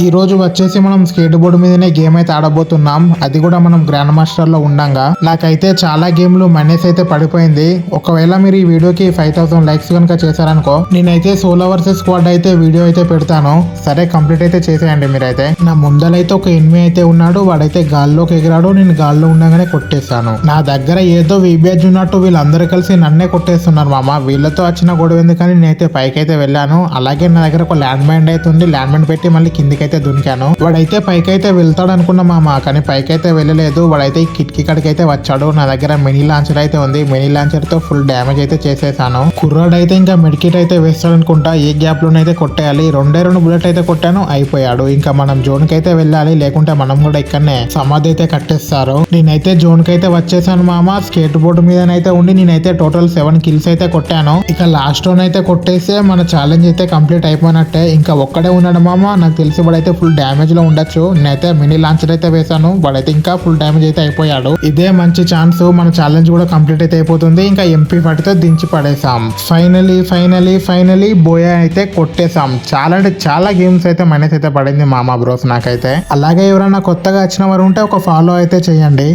ఈ రోజు వచ్చేసి మనం స్కేట్ బోర్డు మీదనే గేమ్ అయితే ఆడబోతున్నాం. అది కూడా మనం గ్రాండ్ మాస్టర్లో ఉండంగా. నాకైతే చాలా గేమ్లు మైనస్ అయితే పడిపోయింది. ఒకవేళ మీరు ఈ వీడియోకి ఫైవ్ థౌసండ్ లైక్స్ కనుక చేశారనుకో నేనైతే సోలో వర్సెస్ స్క్వాడ్ అయితే వీడియో అయితే పెడతాను. సరే కంప్లీట్ అయితే చేసేయండి మీరైతే. నా ముందలైతే ఒక ఎనిమి అయితే ఉన్నాడు. వాడైతే గాల్లోకి ఎగిరాడు. నేను గాల్లో ఉండగానే కొట్టేశాను. నా దగ్గర ఏదో విబేజ్ ఉన్నట్టు వీళ్ళందరూ కలిసి నన్నే కొట్టేస్తున్నారు మామ. వీళ్ళతో వచ్చిన గొడవ ఎందుకని నేనైతే పైకి అయితే వెళ్ళాను. అలాగే నా దగ్గర ఒక ల్యాండ్ మైండ్ అయితే ఉంది. ల్యాండ్ మైండ్ పెట్టి మళ్ళీ పైకైతే దునికాను. వాడైతే పైకైతే వెళ్తాడు అనుకున్నా మామ కానీ పైకైతే వెళ్ళలేదు. వాడైతే ఈ కిటికీ కాడికి అయితే వచ్చాడు. నా దగ్గర మినీ లాంచర్ అయితే ఉంది. మినీ లాంచర్తో ఫుల్ డ్యామేజ్ అయితే చేసేసాను. కుర్రాడు అయితే ఇంకా మెడికిట్ అయితే వేస్తాడు అనుకుంటా ఏ గ్యాప్ లోనైతే కొట్టేయాలి. రెండే రెండు బుల్లెట్ అయితే కొట్టాను. అయిపోయాడు. ఇంకా మనం జోన్కి అయితే వెళ్ళాలి. లేకుంటే మనం కూడా ఇక్కడనే సమాధి అయితే కట్టేస్తారు. నేనైతే జోన్కి అయితే వచ్చేసాను మామ. స్కేట్ బోర్డు మీదనైతే ఉండి నేనైతే టోటల్ సెవెన్ కిల్స్ అయితే కొట్టాను. ఇక లాస్ట్ లోన్ అయితే కొట్టేస్తే మన ఛాలెంజ్ అయితే కంప్లీట్ అయిపోయినట్టే. ఇంకా ఒక్కడే ఉన్నాడు మామ. నాకు తెలిసి వాడైతే ఫుల్ డ్యామేజ్లో ఉండొచ్చు. నేనైతే మినీ లాంచర్ అయితే వేసాను వాడైతే ఇంకా ఫుల్ డ్యామేజ్ అయితే అయిపోయాడు. ఇదే మంచి ఛాన్స్ మన ఛాలెంజ్ కూడా కంప్లీట్ అయితే అయిపోతుంది. ఇంకా ఎంపీ తో దించి పడేసాం ఫైనలీ ఫైనలీ ఫైనలీ బోయా అయితే కొట్టేసాం చాలా అంటే చాలా గేమ్స్ అయితే మైనస్ అయితే పడింది మామా బ్రోస్ నాకైతే. అలాగే ఎవరైనా కొత్తగా వచ్చిన వారు ఉంటే ఒక ఫాలో అయితే చేయండి.